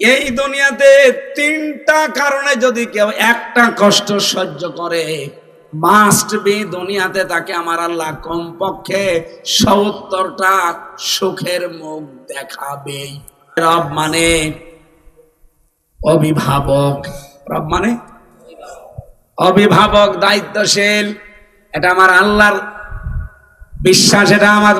এই দুনিয়াতে তিনটা কারণে যদি কেউ একটা কষ্ট সহ্য করে মাস্ট বি দুনিয়াতে তাকে আমার আল্লাহ কমপক্ষে সত্তরটা সুখের মুখ দেখাবেই রব মানে অভিভাবক। রব মানে অভিভাবক, দায়িত্বশীল। এটা আমার আল্লাহর বিশ্বাস, এটা আমার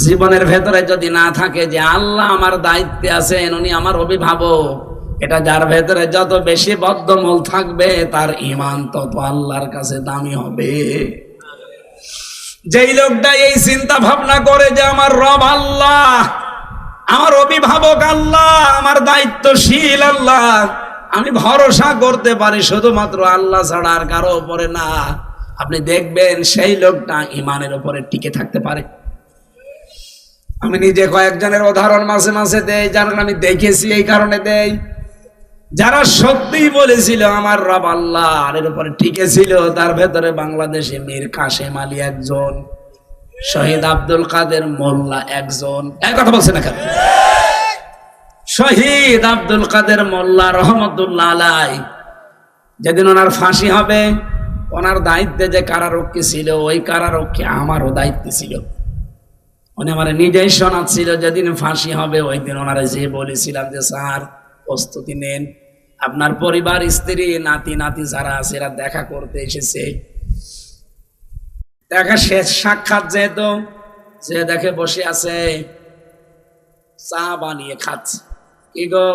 জীবনের ভেতরে যদি না থাকে যে আল্লাহ আমার দায়িত্বে আছেন, উনি আমার অভিভাবক, এটা যার ভেতরে যত বেশি বদ্ধমূল থাকবে, তার ইমান তত আল্লাহর কাছে দামি হবে। যেই লোকটা এই চিন্তা ভাবনা করে যে আমার রব আল্লাহ, আমার অভিভাবক আল্লাহ, আমার দায়িত্বশীল আল্লাহ, আমি ভরসা করতে পারি, শুধুমাত্র আল্লাহ ছাড়া আর কারও উপরে না। আপনি দেখবেন সেই লোকটা ইমানের উপরে টিকে থাকতে পারে। আমি নিজে কয়েকজনের উদাহরণ মাঝে মাঝে দেই যার আমি দেখেছি এই কারণে দেই। যারা সত্যিই বলেছিল, আমার রব আল্লাহ এর উপরে টিকে ছিল, তার ভেতরে বাংলাদেশে মীর কাশেম আলী একজন, শহীদ আব্দুল কাদের মোল্লা একজন। এক কথা বলছে না কেন? শহীদ আব্দুল কাদের মোল্লা রহমতুল্লাহ আলাই, যেদিন ওনার ফাঁসি হবে, ওনার দায়িত্বে যে কারারক্ষী ছিল, ওই কারারক্ষী আমারও দায়িত্বে ছিল। উনি আমার নিজেই শোনাচ্ছিল, যেদিন ফাঁসি হবে ওই দিন ওনারা যে বলেছিলাম যে, স্যার, প্রস্তুতি নেন। আপনার পরিবার, স্ত্রী, নাতি নাতি যারা আছে, এরা দেখা করতে এসেছে। দেখা শেষ, সাক্ষাৎ যেহেতু, যে দেখে বসে আছে, চা বানিয়ে খাচ্ছে। কি গো?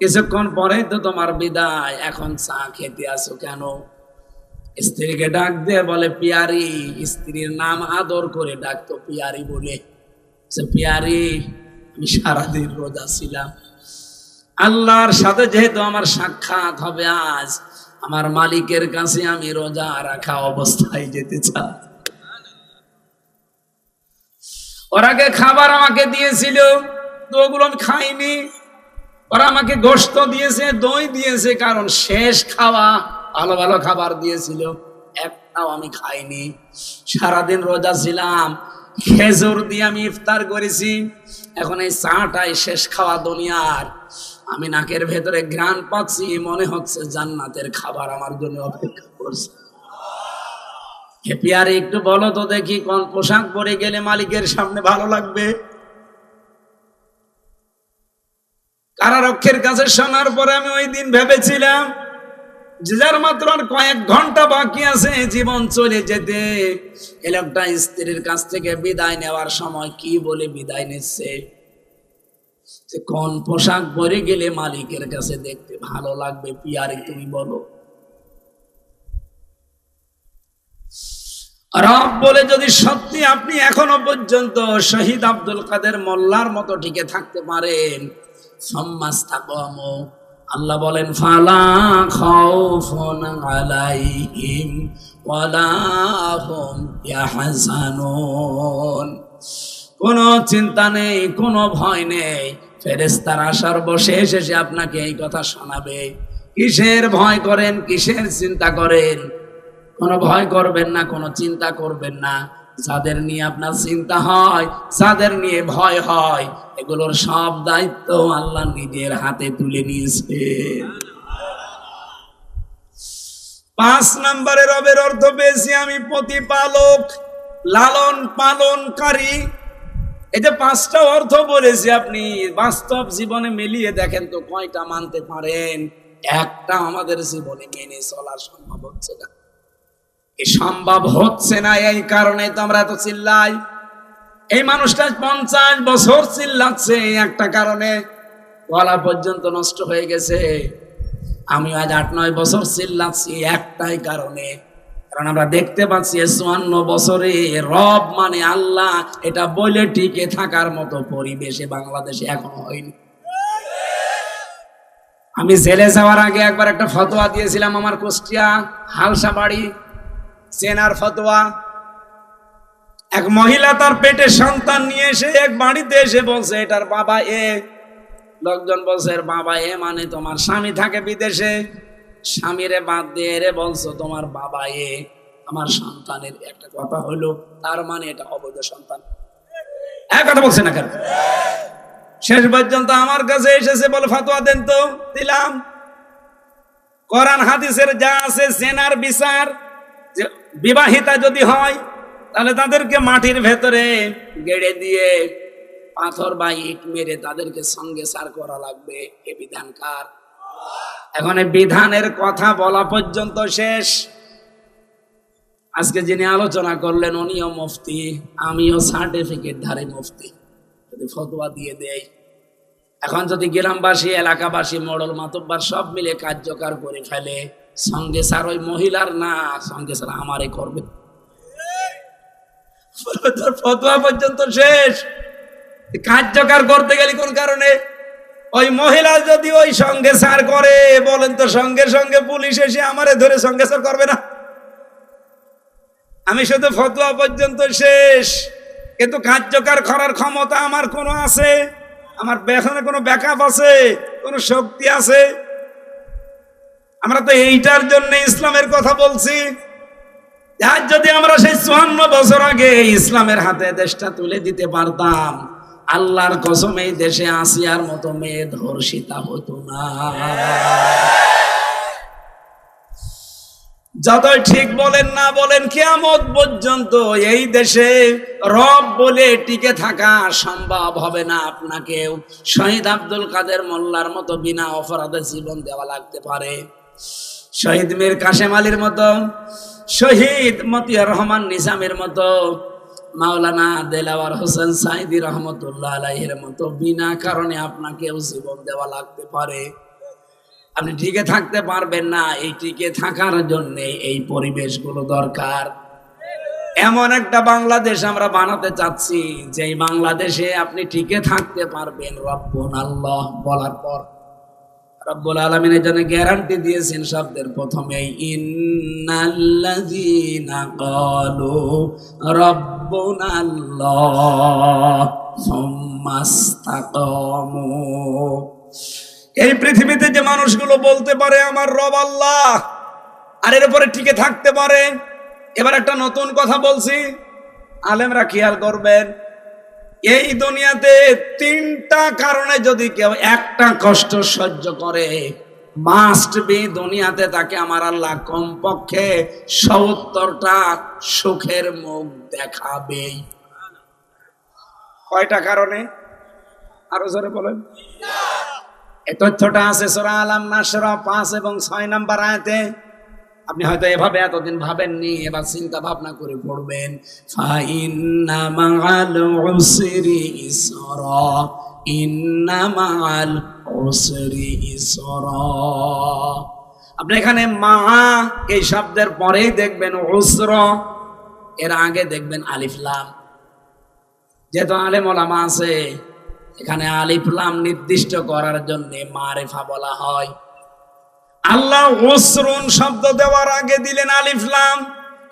কিছুক্ষণ পরেই তো তোমার বিদায়। এখন চা খেতে আসো কেন? স্ত্রীকে ডাক দিয়ে বলে, পিয়ারি, স্ত্রীর নাম আদর করে ডাকতো পিয়ারি বলে। সে, পিয়ারি, আমি সারাদিন রোজা ছিলাম। আল্লাহর সাথে যেহেতু আমার সাক্ষাৎ হবে আজ, আমার মালিকের কাছে আমি রোজা রাখা অবস্থায় যেতে চাই। ওরাকে খাবার আমাকে দিয়েছিল তো ওগুলো আমি খাইনি। ওরা আমাকে গোস্ত দিয়েছে, দই দিয়েছে, কারণ শেষ খাওয়া। ভালো ভালো খাবার দিয়েছিল। একটাও আমি খাইনি। সারাদিন রোজা ছিলাম। খেজুর দিয়ে আমি ইফতার করেছি। এখন এই চাটাই শেষ খাওয়া দুনিয়ার। আমি নাকের ভেতরে ঘ্রাণ পাচ্ছি, মনে হচ্ছে জান্নাতের খাবার আমার জন্য অপেক্ষা করছে। হে পিয়ারে, একটু বলো তো দেখি কোন পোশাক পরে গেলে মালিকের সামনে ভালো লাগবে। কারারক্ষের কাছে শোনার পরে আমি ওই দিন ভেবেছিলাম যার মাত্র আর কয়েক ঘণ্টা বাকি আছে, জীবন চলে যেতে। এ লোকটা স্ত্রীর কাছ থেকে বিদায় নেওয়ার সময় কি বলে বিদায় নিচ্ছে? যে কোন পোশাক পরে গেলে মালিকের কাছে দেখতে ভালো লাগবে, পিয়ারে তুমি বলো। রব বলে, যদি সত্যি আপনি এখনও পর্যন্ত শহীদ আব্দুল কাদের মোল্লার মতো টিকে থাকতে পারেন, সম্মাস্তাকমো। আল্লাহ বলেন, ফালা ওয়ালা কোনো চিন্তা নেই, কোনো ভয় নেই। ফেরেস্তার আসার বসে এসে আপনাকে এই কথা শোনাবে। কিসের ভয় করেন, কিসের চিন্তা করেন? কোনো ভয় করবেন না, কোনো চিন্তা করবেন না। যাদের নিয়ে আপনার চিন্তা হয়, যাদের নিয়ে ভয় হয়, এগুলোর সব দায়িত্ব আল্লাহ নিজের হাতে তুলে নিয়েছে। পাঁচ নম্বরে রবের অর্থ পেয়েছি আমি প্রতিপালক লালন পালনকারী এই যে পাঁচটা অর্থ বলেছি আপনি, বাস্তব জীবনে মিলিয়ে দেখেন তো কয়টা মানতে পারেন? একটা আমাদের জীবনে মেনে চলা সম্ভব হচ্ছে না। সম্ভব হচ্ছে না এই কারণে তো আমরা এত চিল্লাই। এই মানুষটা পঞ্চাশ বছর চিল্লাচ্ছে একটা কারণে। গলা পর্যন্ত নষ্ট হয়ে গেছে। আমি আজ আট, নয় বছর চিল্লাচ্ছি একটাই কারণে। কারণ আমরা দেখতে পাচ্ছি চুয়ান্ন বছরে রব মানে আল্লাহ, এটা বলে টিকে থাকার মতো পরিবেশে বাংলাদেশে এখনও হয়নি। আমি জেলে যাওয়ার আগে একবার একটা ফতোয়া দিয়েছিলাম আমার কুষ্টিয়া হালসা বাড়ি চেনার ফতোয়া। এক মহিলা তার পেটে সন্তান নিয়ে এসে এক বাড়িতে এসে বলছে, এটার বাবা এ। লোকজন বলছে, এর বাবা এ মানে তোমার স্বামী থাকে বিদেশে। স্বামীরে বাদ দিয়ে রে বলছো, তোমার বাবা এ, আমার সন্তানের একটা কথা হলো, তার মানে এটা অবৈধ সন্তান। এক কথা বলছে না কেন? শেষ পর্যন্ত আমার কাছে এসেছে বলে ফাতোয়া দেন তো, দিলাম। কোরআন হাদিসের যা আছে, সেনার বিচার বিবাহিতা যদি হয়, তাহলে তাদেরকে মাটির ভেতরে গেড়ে দিয়ে পাথর বা ইট মেরে তাদেরকে সঙ্গে সার করা লাগবে। এ বিধানকার এখন বিধানের কথা বলা পর্যন্ত শেষ। আজকে যিনি আলোচনা করলেন, উনিও মুফতি, আমিও সার্টিফিকেট ধারে মুফতি। যদি ফতোয়া দিয়ে দেয়। এখন যদি গ্রামবাসী, এলাকাবাসী, মডল, মাতব্বার সব মিলে কার্যকর করে ফেলে সঙ্গে স্যার ওই মহিলার না, সঙ্গে স্যার আমারে করবে। পর্যন্ত শেষ। কার্যকর করতে গেলে কোন কারণে? ওই মহিলা যদি ওই সঙ্গে সার করে, বলেন তো সঙ্গে সঙ্গে পুলিশ এসে আমারে ধরে সঙ্গে সার করবে না? আমি শুধু ফতোয়া পর্যন্ত শেষ। কিন্তু কার্যকর করার ক্ষমতা আমার কোনো আছে? আমার কোনো ব্যাকআপ আছে? কোনো শক্তি আছে? আমরা তো এইটার জন্য ইসলামের কথা বলছি। আজ যদি আমরা সেই চুয়ান্ন বছর আগে ইসলামের হাতে দেশটা তুলে দিতে পারতাম, আল্লাহর কসম এই দেশে আসিয়ার মতো মেয়ে ধর্ষিতা হতো না। যতই ঠিক বলেন না বলেন, কেয়ামত পর্যন্ত এই দেশে রব বলে টিকে থাকা সম্ভব হবে না আপনাকেও। শহীদ আব্দুল কাদের মোল্লার মতো বিনা অপরাধে জীবন দেওয়া লাগতে পারে। শহীদ মীর কাশেম আলীর মতো, শহীদ মতিয়ার রহমান নিজামের মতো, মাওলানা দেলাওয়ার হোসেন সাইদি রহমতুল্লাহ আলাইহের মতো, বিনা কারণে আপনাকেও জীবন দেওয়া লাগতে পারে। আপনি টিকে থাকতে পারবেন না, এই টিকে থাকার জন্য এই পরিবেশগুলো দরকার। এমন একটা বাংলাদেশ আমরা বানাতে চাচ্ছি যে বাংলাদেশে আপনি টিকে থাকতে পারবেন রব্বুন আল্লাহ বলার পর। রব্বুল আলমিনের জন্য গ্যারান্টি দিয়েছেন শব্দের প্রথমে, ইন্নাল্লাযীনা ক্বালু রব্বুনা আল্লাহ সুম্মা ইসতাকামু। এই পৃথিবীতে যে মানুষগুলো বলতে পারে, আমার রব আল্লাহ। আর এর উপরে টিকে থাকতে পারে। এবার একটা নতুন কথা বলছি। আলেমরা খেয়াল করবেন? এই দুনিয়াতে তিনটা কারণে যদি কেউ একটা কষ্ট সহ্য করে মাস্ট বি দুনিয়াতে তাকে আমার আল্লাহ কমপক্ষে সত্তরটা সুখের মুখ দেখাবেই কয়টা কারণে? আরও জোরে বলেন। এই তথ্যটা আছে সোরা আলাম নাসরা পাঁচ এবং ছয় নাম্বার আয়াতে। আপনি হয়তো এভাবে এতদিন ভাবেননি, এবার চিন্তা ভাবনা করে পড়বেন। আপনি এখানে মা এই শব্দের পরেই দেখবেন উসর, এর আগে দেখবেন আলিফ লাম। যেহেতু আলেম ওলামা আছে, এখানে আলিফলাম নির্দিষ্ট করার জন্য মারেফা বলা হয়। আল্লাহ ওসরুন শব্দ দেওয়ার আগে দিলেন আলিফলাম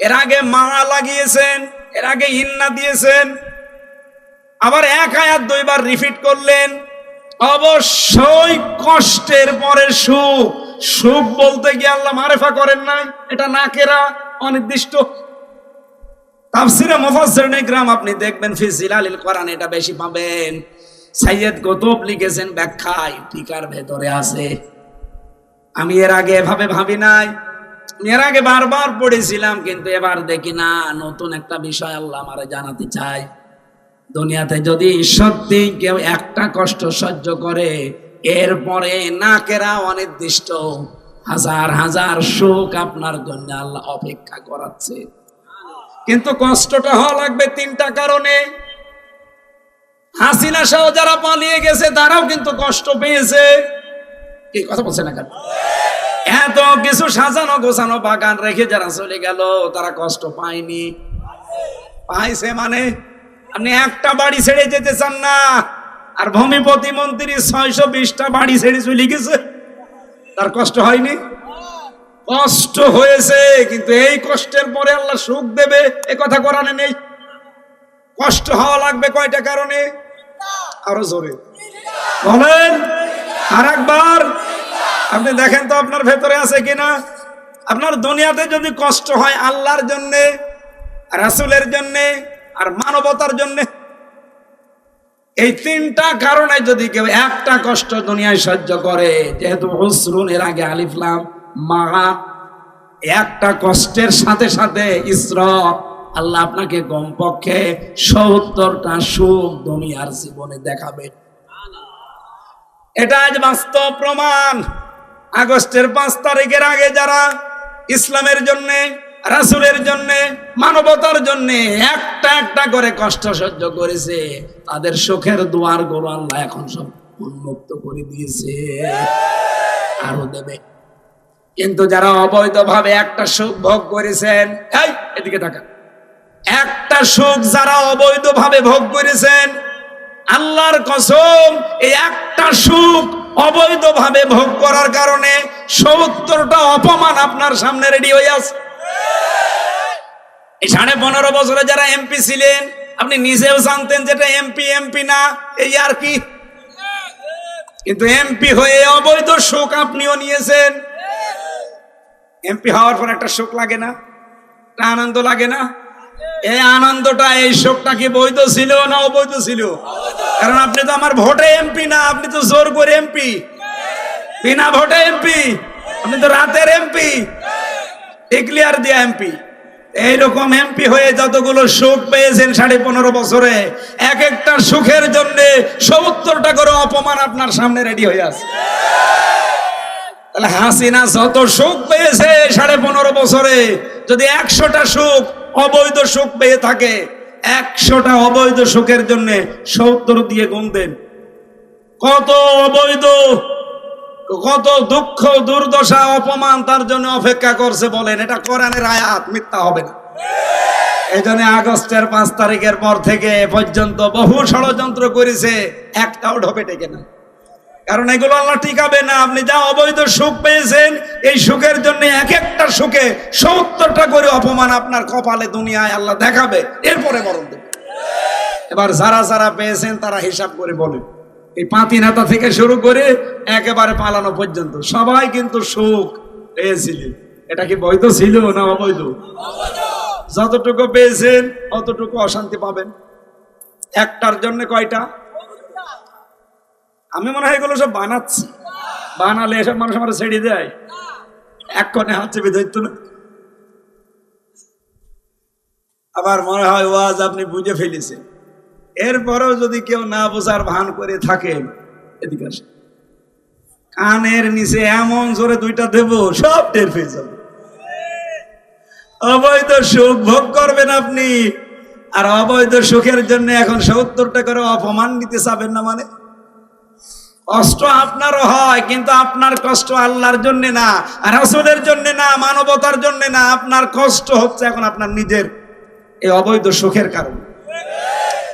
এর আগে মা লাগিয়েছেন, এর আগে ইন্না দিয়েছেন। আবার এক আয়াত দুইবার রিপিট করলেন, অবশ্যই কষ্টের পরে সুখ। সুখ বলতে গিয়ে আল্লাহ মারেফা করেন নাই, এটা নাকেরা অনির্দিষ্ট। তাফসিরে মুফাসসির গ্রাম আপনি দেখবেন, ফি জিলালিল কোরআন এটা বেশি পাবেন। সাইয়েদ কুতুব লিখেছেন ব্যাখ্যায় টিকার ভেতরে আছে। আমি এর আগে এভাবে ভাবি নাই। এর আগে বারবার পড়েছিলাম, কিন্তু এবার দেখি না, নতুন একটা বিষয় আল্লাহ আমারে জানাতে চাই দুনিয়াতে যদি সত্যি কেউ একটা কষ্ট সহ্য করে, এরপরে নাকেরা অনির্দিষ্ট হাজার হাজার সুখ আপনার জন্য আল্লাহ অপেক্ষা করাচ্ছে। কিন্তু কষ্টটা হওয়া লাগবে তিনটা কারণে। হাসিনা সহ যারা পালিয়ে গেছে, তারাও কিন্তু কষ্ট পেয়েছে। কি কথা বলছে না কেন? এত কিছু সাজানো গোছানো বাগান রেখে যারা চলে গেল, তারা কষ্ট পায়নি। পাইছে মানে? আপনি একটা বাড়ি ছেড়ে যেতে চান না। আর ভূমি প্রতিমন্ত্রী ছয়শো বিশটা বাড়ি ছেড়ে চলে গেছে। তার কষ্ট হয়নি? কষ্ট হয়েছে, কিন্তু এই কষ্টের পরে আল্লাহ সুখ দেবে, এ কথা নেই। কষ্ট হওয়া লাগবে কয়টা কারণে? আরও জোরে। বলেন। আর একবার আপনি দেখেন তো আপনার ভেতরে আছে কিনা? আপনার দুনিয়াতে যদি কষ্ট হয় আল্লাহর জন্যে, রাসুলের জন্যে, আর মানবতার জন্যে, এই তিনটা কারণে যদি কেউ একটা কষ্ট দুনিয়ায় সহ্য করে, যেহেতু হসরুন এর আগে আলিফলাম মা, একটা কষ্টের সাথে সাথে ইসর, আল্লাহ আপনাকে কমপক্ষে সত্তরটা সুখ দুনিয়ার জীবনে দেখাবে। এটা আজ বাস্তব প্রমাণ। আগস্টের পাঁচ তারিখের আগে যারা ইসলামের জন্য, রাসুলের জন্য, মানবতার জন্য একটা একটা করে কষ্ট সহ্য করেছে, তাদের সুখের দুয়ারগুলো আল্লাহ এখন সব উন্মুক্ত করে দিয়েছে। আরও দেবে। কিন্তু যারা অবৈধভাবে একটা সুখ ভোগ করেছেন, এই, এদিকে তাকা একটা সুখ যারা অবৈধভাবে ভোগ করেছেন আল্লাহর কসম, এই একটা সুখ অবৈধভাবে ভোগ করার কারণে সত্তরটা অপমান আপনার সামনে রেডি হয়ে আছে। এই সাড়ে পনেরো বছরে যারা এমপি ছিলেন, আপনি নিজেও জানতেন যেটা এমপি এমপি না, এই আর কি? কিন্তু এমপি হয়ে অবৈধ সুখ আপনিও নিয়েছেন। এমপি হওয়ার পর একটা শোক লাগে না? আনন্দ লাগে না? এই আনন্দটা, এই শোকটা কি বৈধ ছিল না অবৈধ ছিল? কারণ আপনি তো আমার ভোটে এমপি না, আপনি তো জোর করে এমপি। বিনা ভোটে এমপি, আপনি তো রাতের এমপি। ডিক্লিয়ার দিয়া এমপি। এইরকম এমপি হয়ে যতগুলো সুখ পেয়েছেন সাড়ে পনেরো বছরে, এক একটা সুখের জন্য সত্তরটা করে অপমান আপনার সামনে রেডি হয়ে আছে। তাহলে হাসিনা যত সুখ পেয়েছে সাড়ে পনেরো বছরে, যদি একশোটা সুখ অবৈধ সুখ পেয়ে থাকে একশোটা অবৈধ সুখের জন্য সত্তর দিয়ে গুণ দেন। কত অবৈধ, কত দুঃখ, দুর্দশা, অপমান তার জন্য অপেক্ষা করছে বলেন, এটা কোরআনের আয়াত, মিথ্যা হবে না। এই জন্য আগস্টের পাঁচ তারিখের পর থেকে পর্যন্ত বহু ষড়যন্ত্র করেছে, একটাও ঢোপে টেকে না। কারণ এগুলো আল্লাহ টিকাবে না। আপনি যা অবৈধ সুখ পেয়েছেন, এই সুখের জন্য এক একটা সুখে সত্তরটা করে অপমান আপনার কপালে, দুনিয়ায় আল্লাহ দেখাবে। এরপরে মরণ দেবে। এবার যারা যারা পেয়েছেন, তারা হিসাব করে বলে এই পাতি নেতা থেকে শুরু করে একেবারে পালানো পর্যন্ত সবাই কিন্তু সুখ পেয়েছিলেন। এটা কি বৈধ ছিল না অবৈধ? যতটুকু পেয়েছেন, অতটুকু অশান্তি পাবেন। একটার জন্য কয়টা? আমি মনে হয় এগুলো সব বানাচ্ছি। বানালে এসব মানুষ আমার ছেড়ে দেয়। এক কনে হাত চেপে ধরতো না। আবার মনে হয় ওয়াজ আপনি বুঝে ফেলেছেন। এরপরেও যদি কেউ না বোঝার ভান করে থাকেন এদিকে আসে কানের নিচে এমন জোরে দুইটা দেব, সব টের পেয়ে যাবে। অবৈধ সুখ ভোগ করবেন আপনি, আর অবৈধ সুখের জন্য এখন সত্তরটা করে অপমান নিতে চাবেন না মানে? কষ্ট আপনারও হয়, কিন্তু আপনার কষ্ট আল্লাহর জন্য না, রাসুলের জন্য না, মানবতার জন্য না, আপনার কষ্ট হচ্ছে এখন আপনার নিজের এই অবৈধ সুখের কারণে।